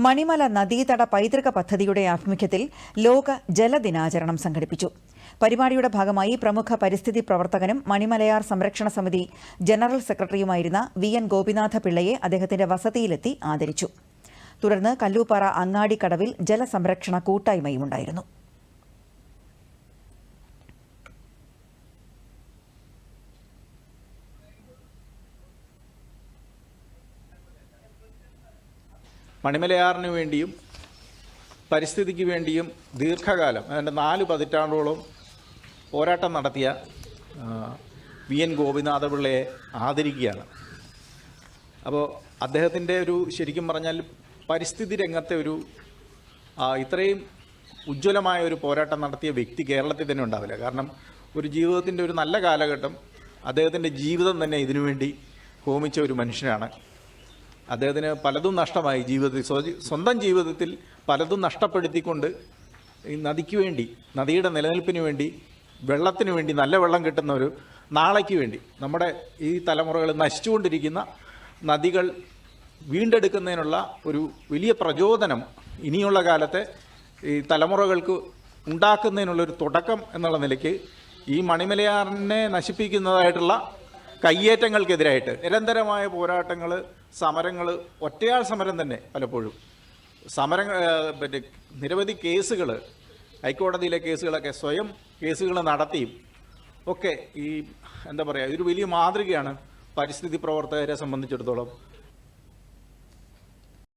മണിമല നദീതട പൈതൃക പദ്ധതിയുടെ ആഭിമുഖ്യത്തിൽ ലോക ജലദിനാചരണം സംഘടിപ്പിച്ചു. പരിപാടിയുടെ ഭാഗമായി പ്രമുഖ പരിസ്ഥിതി പ്രവർത്തകനും മണിമലയാർ സംരക്ഷണ സമിതി ജനറൽ സെക്രട്ടറിയുമായിരുന്ന വി എൻ ഗോപിനാഥ പിള്ളയെ അദ്ദേഹത്തിന്റെ വസതിയിലെത്തി ആദരിച്ചു. തുടർന്ന് കല്ലൂപ്പാറ അങ്ങാടിക്കടവിൽ ജലസംരക്ഷണ കൂട്ടായ്മയും മണിമലയാറിന് വേണ്ടിയും പരിസ്ഥിതിക്ക് വേണ്ടിയും ദീർഘകാലം അതിന്റെ നാല് പതിറ്റാണ്ടോളം പോരാട്ടം നടത്തിയ വി എൻ ഗോപിനാഥപിള്ളയെ ആദരിക്കുകയാണ്. അപ്പോൾ അദ്ദേഹത്തിന്റെ ഒരു ശരിക്കും പറഞ്ഞാൽ പരിസ്ഥിതി രംഗത്തെ ഒരു ഇത്രയും ഉജ്ജ്വലമായ ഒരു പോരാട്ടം നടത്തിയ വ്യക്തി കേരളത്തിൽ തന്നെ ഉണ്ടാവില്ല. കാരണം ഒരു ജീവിതത്തിന്റെ ഒരു നല്ല കാലഘട്ടം അദ്ദേഹത്തിന്റെ ജീവിതം തന്നെ ഇതിനുവേണ്ടി ഹോമിച്ച ഒരു മനുഷ്യനാണ്. അദ്ദേഹത്തിന് പലതും നഷ്ടമായി ജീവിതത്തിൽ. സ്വന്തം ജീവിതത്തിൽ പലതും നഷ്ടപ്പെടുത്തിക്കൊണ്ട് ഈ നദിക്ക് വേണ്ടി നദിയുടെ നിലനിൽപ്പിന് വേണ്ടി വെള്ളത്തിന് വേണ്ടി നല്ല വെള്ളം കിട്ടുന്ന ഒരു നാളേക്ക് വേണ്ടി നമ്മുടെ ഈ തലമുറകൾ നശിച്ചുകൊണ്ടിരിക്കുന്ന നദികൾ വീണ്ടെടുക്കുന്നതിനുള്ള ഒരു വലിയ പ്രചോദനം ഇനിയുള്ള കാലത്തെ ഈ തലമുറകൾക്ക് ഉണ്ടാക്കുന്നതിനുള്ളൊരു തുടക്കം എന്നുള്ള നിലയ്ക്ക് ഈ മണിമലയാറിനെ നശിപ്പിക്കുന്നതായിട്ടുള്ള കയ്യേറ്റങ്ങൾക്കെതിരായിട്ട് നിരന്തരമായ പോരാട്ടങ്ങൾ സമരങ്ങൾ ഒറ്റയാൾ സമരം തന്നെ പലപ്പോഴും. സമരം പിന്നെ നിരവധി കേസുകൾ ഹൈക്കോടതിയിലെ കേസുകളൊക്കെ സ്വയം കേസുകൾ നടത്തിയും ഒക്കെ ഈ എന്താ പറയുക ഇതൊരു വലിയ മാതൃകയാണ് പരിസ്ഥിതി പ്രവർത്തകരെ സംബന്ധിച്ചിടത്തോളം.